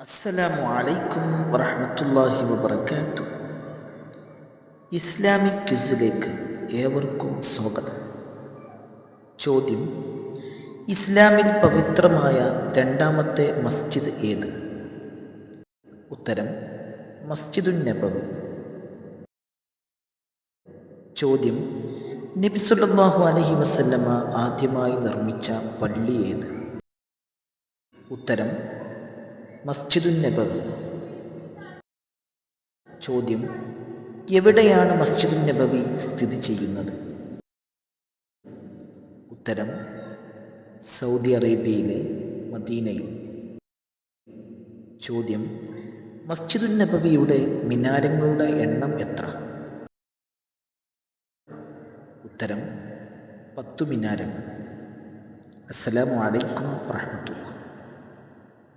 അസ്സലാമു അലൈക്കും വറഹ്മത്തുള്ളാഹി വബർക്കാത്തു ഇസ്ലാമിക് ക്വിസിലേക്ക് ഏവർക്കും സ്വാഗതം. ചോദ്യം ഇസ്ലാമിൽ പവിത്രമായ രണ്ടാമത്തെ മസ്ജിദ് ഏത്? ഉത്തരം മസ്ജിദുൻ നബവി. ചോദ്യം നബി സല്ലല്ലാഹു അലൈഹി വസല്ലമ ആദ്യമായി നിർമ്മിച്ച പള്ളി ഏത്? ഉത്തരം മസ്ജിദുൻ നബവി. ചോദ്യം എവിടെയാണ് മസ്ജിദുൻ നബവി സ്ഥിതി ചെയ്യുന്നത്? ഉത്തരം സൗദി അറേബ്യയിലെ മദീനയിൽ. ചോദ്യം മസ്ജിദുൻ നബവിയുടെ മിനാരങ്ങളുടെ എണ്ണം എത്ര? ഉത്തരം പത്തു മിനാരങ്ങൾ അസ്സലാമു അലൈക്കും വറഹ്മത്തുള്ളാഹി